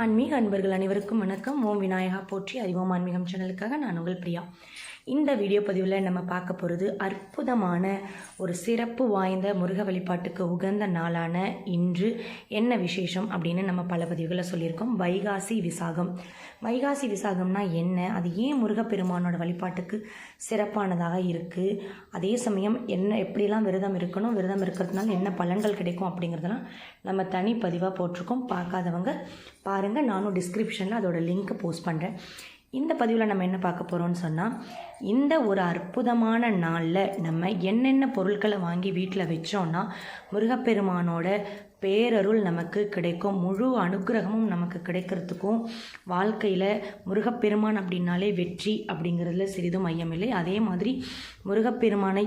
ஆன்மீக அன்பர்கள் அனைவருக்கும் வணக்கம். ஓம் விநாயகா போற்றி. அறிவோம் ஆன்மீகம் சேனலுக்காக நான் உங்கள் பிரியா. இந்த வீடியோ பதிவில் நம்ம பார்க்க போகிறது அற்புதமான ஒரு சிறப்பு வாய்ந்த முருக வழிபாட்டுக்கு உகந்த நாளான இன்று என்ன விசேஷம் அப்படின்னு நம்ம பல பதிவுகளை சொல்லியிருக்கோம். வைகாசி விசாகம். வைகாசி விசாகம்னா என்ன? அது ஏன் முருகப்பெருமானோட வழிபாட்டுக்கு சிறப்பானதாக இருக்குது அதே சமயம் என்ன எப்படிலாம் விரதம் இருக்கணும் விரதம் இருக்கிறதுனால என்ன பலன்கள் கிடைக்கும் அப்படிங்கிறதெல்லாம் நம்ம தனி பதிவாக போட்டிருக்கோம். பார்க்காதவங்க பாருங்கள் நானும் டிஸ்கிரிப்ஷனில் அதோட லிங்க் போஸ்ட் பண்ணுறேன் இந்த பதிவில் நம்ம என்ன பார்க்க போகிறோம்னு சொன்னால் இந்த ஒரு அற்புதமான நாளில் நம்ம என்னென்ன பொருட்களை வாங்கி வீட்டில் வச்சோன்னா முருகப்பெருமானோட பேரருள் நமக்கு கிடைக்கும். முழு அனுக்கிரகமும் நமக்கு கிடைக்கிறதுக்கும் வாழ்க்கையில் முருகப்பெருமான் அப்படின்னாலே வெற்றி அப்படிங்கிறதுல சிறிதும் ஐயமில்லை. அதே மாதிரி முருகப்பெருமானை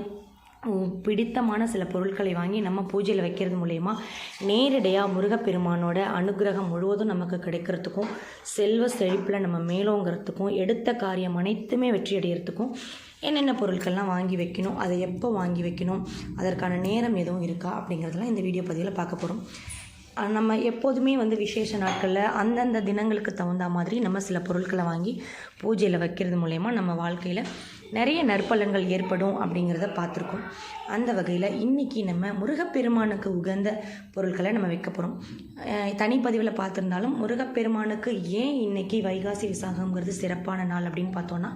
பிடித்தமான சில பொருட்களை வாங்கி நம்ம பூஜையில் வைக்கிறது மூலயமா நேரடியாக முருகப்பெருமானோட அனுகிரகம் முழுவதும் நமக்கு கிடைக்கிறதுக்கும் செல்வ செழிப்பில் நம்ம மேலோங்கிறதுக்கும் எடுத்த காரியம் அனைத்துமே வெற்றி அடைகிறதுக்கும் என்னென்ன பொருட்கள்லாம் வாங்கி வைக்கணும் அதை எப்போ வாங்கி வைக்கணும் அதற்கான நேரம் எதுவும் இருக்கா அப்படிங்கிறதெல்லாம் இந்த வீடியோ பதிவில் பார்க்க போகிறோம் நம்ம எப்போதுமே வந்து விசேஷ நாட்களில் அந்தந்த தினங்களுக்கு தகுந்த மாதிரி நம்ம சில பொருட்களை வாங்கி பூஜையில் வைக்கிறது மூலயமா நம்ம வாழ்க்கையில் நிறைய நற்பலன்கள் ஏற்படும் அப்படிங்கிறத பார்த்துருக்கோம். அந்த வகையில் இன்றைக்கி நம்ம முருகப்பெருமானுக்கு உகந்த பொருட்களை நம்ம வைக்க போகிறோம் தனிப்பதிவில் பார்த்துருந்தாலும் முருகப்பெருமானுக்கு ஏன் இன்னைக்கு வைகாசி விசாகங்கிறது சிறப்பான நாள் அப்படின்னு பார்த்தோன்னா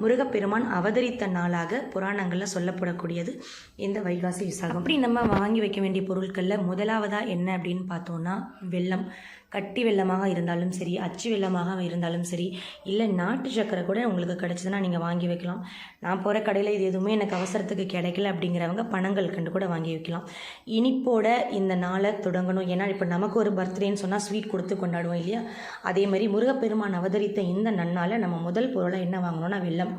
முருகப்பெருமான் அவதரித்த நாளாக புராணங்களில் சொல்லப்படக்கூடியது இந்த வைகாசி விசாகம். அப்படி நம்ம வாங்கி வைக்க வேண்டிய பொருட்களில் முதலாவதாக என்ன அப்படின்னு பார்த்தோன்னா வெள்ளம் கட்டி வெல்லமாக இருந்தாலும் சரி அச்சு வெல்லமாக இருந்தாலும் சரி இல்லை நாட்டு சக்கரை கூட உங்களுக்கு கிடைச்சதுன்னா நீங்கள் வாங்கி வைக்கலாம். நான் போகிற கடையில் இது எதுவுமே எனக்கு அவசரத்துக்கு கிடைக்கல அப்படிங்கிறவங்க பணங்கள் கண்டு கூட வாங்கி வைக்கலாம். இனிப்போட இந்த நாளை தொடங்கணும். ஏன்னா இப்போ நமக்கு ஒரு பர்த்டேன்னு சொன்னால் ஸ்வீட் கொடுத்து கொண்டாடுவோம் இல்லையா? அதே மாதிரி முருகப்பெருமான் அவதரித்த இந்த நன்னால் நம்ம முதல் பொருளாக என்ன வாங்கணும்னா வெள்ளம்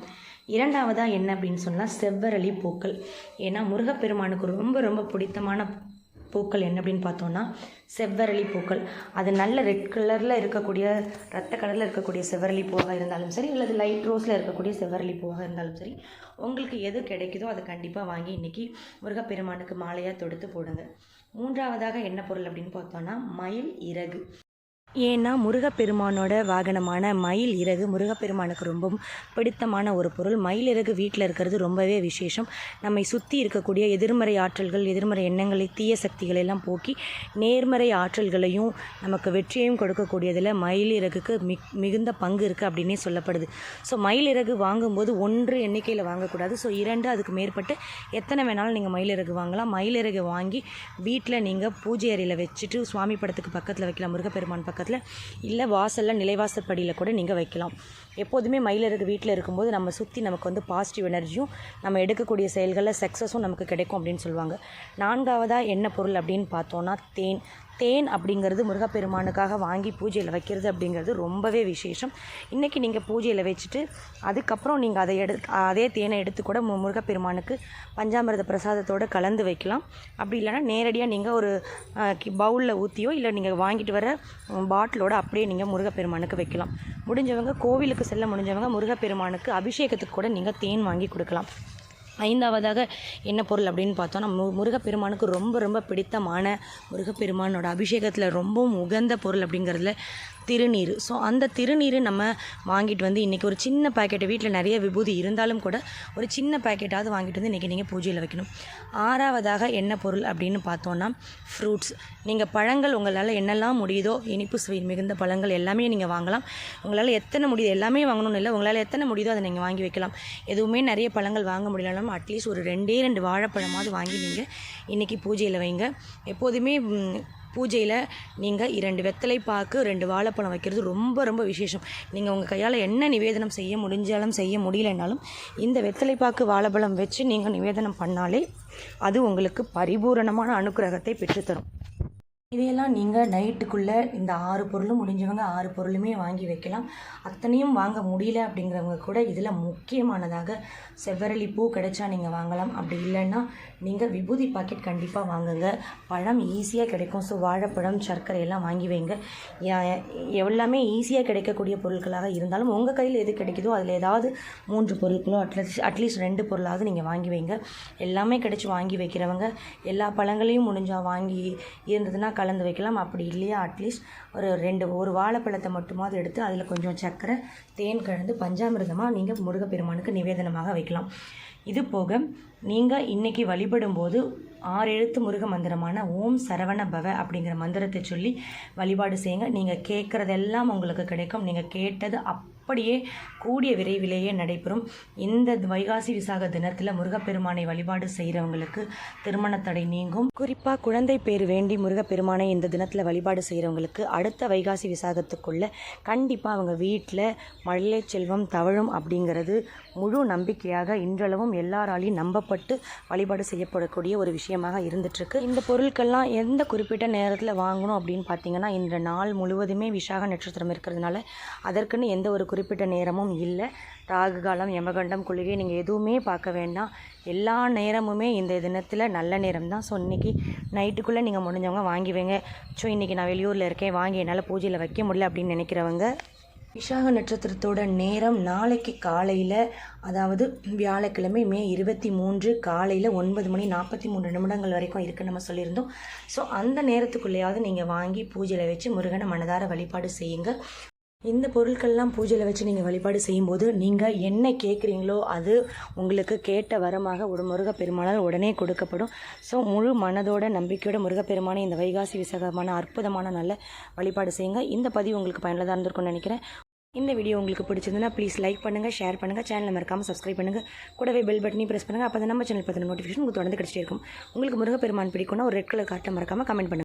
இரண்டாவதாக என்ன அப்படின்னு சொன்னால் செவ்வரளி பூக்கள். ஏன்னா முருகப்பெருமானுக்கு ரொம்ப ரொம்ப பிடித்தமான பூக்கள் என்ன அப்படின்னு பார்த்தோன்னா செவ்வரளி பூக்கள். அது நல்ல ரெட் கலரில் இருக்கக்கூடிய ரத்த கலரில் இருக்கக்கூடிய செவ்வரளி பூவாக இருந்தாலும் சரி அல்லது லைட் ரோஸில் இருக்கக்கூடிய செவ்வரளி பூவாக இருந்தாலும் சரி உங்களுக்கு எது கிடைக்குதோ அதை கண்டிப்பாக வாங்கி இன்றைக்கி முருகப்பெருமானுக்கு மாலையாக தொடுத்து போடுங்க. மூன்றாவதாக என்ன பொருள் அப்படின்னு பார்த்தோன்னா மயில் இறகு. ஏன்னா முருகப்பெருமானோட வாகனமான மயில் இறகு முருகப்பெருமானுக்கு ரொம்பவும் பிடித்தமான ஒரு பொருள். மயில் இறகு வீட்டில் இருக்கிறது ரொம்பவே விசேஷம். நம்மை சுற்றி இருக்கக்கூடிய எதிர்மறை ஆற்றல்கள் எதிர்மறை எண்ணங்களை தீய சக்திகளை எல்லாம் போக்கி நேர்மறை ஆற்றல்களையும் நமக்கு வெற்றியையும் கொடுக்கக்கூடியதில் மயில் இறகுக்கு மிக் மிகுந்த பங்கு இருக்குது அப்படின்னே சொல்லப்படுது. ஸோ மயில் இறகு வாங்கும்போது ஒன்று எண்ணிக்கையில் வாங்கக்கூடாது. ஸோ இரண்டு அதுக்கு மேற்பட்டு எத்தனை வேணாலும் நீங்கள் மயில் இறகு வாங்கலாம். மயில் இறகு வாங்கி வீட்டில் நீங்கள் பூஜை அறையில் வச்சுட்டு சுவாமி படத்துக்கு பக்கத்தில் வைக்கலாம் முருகப்பெருமான் பக்கத்தில் இல்லை வாசலில் நிலைவாசல் படியில் கூட நீங்கள் வைக்கலாம். எப்போதுமே மயிலிறகு வீட்டில் இருக்கும்போது நம்ம சுற்றி நமக்கு வந்து பாசிட்டிவ் எனர்ஜியும் நம்ம எடுக்கக்கூடிய செயல்களில் சக்ஸஸும் நமக்கு கிடைக்கும் அப்படின்னு சொல்லுவாங்க. நான்காவதாக என்ன பொருள் அப்படின்னு பார்த்தோன்னா தேன். தேன் அப்படிங்கிறது முருகப்பெருமானுக்காக வாங்கி பூஜையில் வைக்கிறது அப்படிங்கிறது ரொம்பவே விசேஷம். இன்றைக்கி நீங்கள் பூஜையில் வச்சுட்டு அதுக்கப்புறம் நீங்கள் அதை எடு அதே தேனை எடுத்து கூட மு- முருகப்பெருமானுக்கு பஞ்சாமிரத பிரசாதத்தோடு கலந்து வைக்கலாம். அப்படி இல்லைன்னா நேரடியாக நீங்கள் ஒரு பவுலில் ஊற்றியோ இல்லை நீங்கள் வாங்கிட்டு வர பாட்டிலோட அப்படியே நீங்கள் முருகப்பெருமானுக்கு வைக்கலாம். முடிஞ்சவங்க கோவிலுக்கு செல்ல முடிஞ்சவங்க முருகப்பெருமானுக்கு அபிஷேகத்துக்கு கூட நீங்கள் தேன் வாங்கி கொடுக்கலாம். ஐந்தாவதாக என்ன பொருள் அப்படின்னு பார்த்தோம்னா மு முருகப்பெருமானுக்கு ரொம்ப ரொம்ப பிடித்தமான முருகப்பெருமானோட அபிஷேகத்தில் ரொம்பவும் உகந்த பொருள் அப்படிங்கிறதுல திருநீர். ஸோ அந்த திருநீர் நம்ம வாங்கிட்டு வந்து இன்றைக்கி ஒரு சின்ன பேக்கெட்டு வீட்டில் நிறைய விபூதி இருந்தாலும் கூட ஒரு சின்ன பேக்கெட்டாவது வாங்கிட்டு வந்து இன்றைக்கி நீங்கள் பூஜையில் வைக்கணும். ஆறாவதாக என்ன பொருள் அப்படின்னு பார்த்தோன்னா ஃப்ரூட்ஸ் நீங்கள் பழங்கள் உங்களால் என்னெல்லாம் முடியுதோ இனிப்பு சுவை மிகுந்த பழங்கள் எல்லாமே நீங்கள் வாங்கலாம். உங்களால் எத்தனை முடியுது எல்லாமே வாங்கணும்னு இல்லை உங்களால் எத்தனை முடியுதோ அதை நீங்கள் வாங்கி வைக்கலாம். எதுவுமே நிறைய பழங்கள் வாங்க முடியலனாலும் அட்லீஸ்ட் ஒரு ரெண்டே ரெண்டு வாழைப்பழமாவது வாங்கி நீங்கள் இன்றைக்கி பூஜையில் வைங்க. எப்போதுமே பூஜையில் நீங்கள் இரண்டு வெத்தலை பாக்கு ரெண்டு வாழைப்பழம் வைக்கிறது ரொம்ப ரொம்ப விசேஷம். நீங்கள் உங்கள் கையால் என்ன நிவேதனம் செய்ய முடிஞ்சாலும் செய்ய முடியலைனாலும் இந்த வெத்தலை பாக்கு வாழைப்பழம் வச்சு நீங்கள் நிவேதனம் பண்ணாலே அது உங்களுக்கு பரிபூரணமான அனுக்கிரகத்தை பெற்றுத்தரும். இதையெல்லாம் நீங்கள் நைட்டுக்குள்ளே இந்த ஆறு பொருளும் முடிஞ்சவங்க ஆறு பொருளுமே வாங்கி வைக்கலாம். அத்தனையும் வாங்க முடியல அப்படிங்கிறவங்க கூட இதில் முக்கியமானதாக செவ்வரளி பூ கிடைச்சா நீங்கள் வாங்கலாம். அப்படி இல்லைன்னா நீங்கள் விபூதி பாக்கெட் கண்டிப்பாக வாங்குங்க. பழம் ஈஸியாக கிடைக்கும். ஸோ வாழைப்பழம் சர்க்கரை எல்லாம் வாங்கி வைங்க. எல்லாமே ஈஸியாக கிடைக்கக்கூடிய பொருட்களாக இருந்தாலும் உங்கள் கையில் எது கிடைக்குதோ அதில் ஏதாவது மூன்று பொருட்களோ அட்லீஸ்ட் அட்லீஸ்ட் ரெண்டு பொருளாவது நீங்கள் வாங்கி வைங்க. எல்லாமே கிடைச்சி வாங்கி வைக்கிறவங்க எல்லா பழங்களையும் முடிஞ்சால் வாங்கி இருந்ததுன்னா கலந்து வைக்கலாம். அப்படி இல்லையா? அட்லீஸ்ட் ஒரு ரெண்டு ஒரு வாழைப்பழத்தை மட்டுமாவது எடுத்து அதில் கொஞ்சம் சர்க்கரை தேன் கலந்து பஞ்சாமிர்தமாக நீங்கள் முருகப்பெருமானுக்கு நிவேதனமாக வைக்கலாம். இது போக நீங்கள் இன்றைக்கி வழிபடும்போது ஆறு எழுத்து முருக மந்திரமான ஓம் சரவண பவ அப்படிங்கிற மந்திரத்தை சொல்லி வழிபாடு செய்யுங்க. நீங்கள் கேட்குறதெல்லாம் உங்களுக்கு கிடைக்கும். நீங்கள் கேட்டது அப்படியே கூடிய விரைவிலேயே நடைபெறும். இந்த வைகாசி விசாக தினத்தில் முருகப்பெருமானை வழிபாடு செய்கிறவங்களுக்கு திருமண தடை நீங்கும். குறிப்பாக குழந்தை பேர் வேண்டி முருகப்பெருமானை இந்த தினத்தில் வழிபாடு செய்கிறவங்களுக்கு அடுத்த வைகாசி விசாகத்துக்குள்ளே கண்டிப்பாக அவங்க வீட்டில் மழலை செல்வம் தவழும் அப்படிங்கிறது முழு நம்பிக்கையாக இன்றளவும் எல்லாராலையும் நம்பப்பட்டு வழிபாடு செய்யப்படக்கூடிய ஒரு விஷயமாக இருந்துட்டுருக்கு. இந்த பொருட்கள்லாம் எந்த குறிப்பிட்ட நேரத்தில் வாங்கணும் அப்படின்னு பார்த்தீங்கன்னா இந்த நாள் முழுவதுமே விசாக நட்சத்திரம் இருக்கிறதுனால அதற்குன்னு எந்த ஒரு குறிப்பிட்ட நேரமும் இல்லை. ராகு காலம் யமகண்டம் குளிகை நீங்கள் எதுவுமே பார்க்க வேண்டாம். எல்லா நேரமுமே இந்த தினத்தில் நல்ல நேரம் தான் ஸோ இன்றைக்கி நைட்டுக்குள்ளே நீங்கள் முடிஞ்சவங்க வாங்கி வைங்க ஸோ இன்றைக்கி நான் வெளியூரில் இருக்கேன். வாங்கி என்னால் பூஜையில் வைக்க முடியல அப்படின்னு நினைக்கிறவங்க விஷாக நட்சத்திரத்தோட நேரம் நாளைக்கு காலையில் அதாவது வியாழக்கிழமை மே இருபத்தி மூன்று காலையில் ஒன்பது மணி நாற்பத்தி மூன்று நிமிடங்கள் வரைக்கும் இருக்குன்னு நம்ம சொல்லியிருந்தோம். ஸோ அந்த நேரத்துக்குள்ளேயாவது நீங்கள் வாங்கி பூஜையில் வச்சு முருகனை மனதார வழிபாடு செய்யுங்க. இந்த பொருட்கள்லாம் பூஜையில் வச்சு நீங்கள் வழிபாடு செய்யும்போது நீங்கள் என்ன கேட்குறீங்களோ அது உங்களுக்கு கேட்ட வரமாக ஒரு முருகப்பெருமானால் உடனே கொடுக்கப்படும். ஸோ முழு மனதோட நம்பிக்கையோட முருகப்பெருமானை இந்த வைகாசி விசகமான அற்புதமான நல்ல வழிபாடு செய்யுங்க. இந்த பதிவு உங்களுக்கு பயனுள்ளதாக இருந்திருக்கும்னு நினைக்கிறேன். இந்த வீடியோ உங்களுக்கு பிடிச்சிருந்ததுன்னா ப்ளீஸ் லைக் பண்ணுங்கள் ஷேர் பண்ணுங்கள் சேனலில் மறக்காமல் சப்ஸ்கிரைப் பண்ணுங்கள் கூடவே பெல் பட்டனையும் ப்ரெஸ் பண்ணுங்கள் அப்போ தான் நம்ம சேனல் பற்றின நோட்டிஃபிகேஷன் உங்களுக்கு தொடர்ந்து கிடச்சிட்டே இருக்கும். உங்களுக்கு முருகப்பெருமான் பிடிக்கும்னா ஒரு ரெட் கலர் கார்ட்டை மறக்காமல் கமெண்ட் பண்ணுங்கள்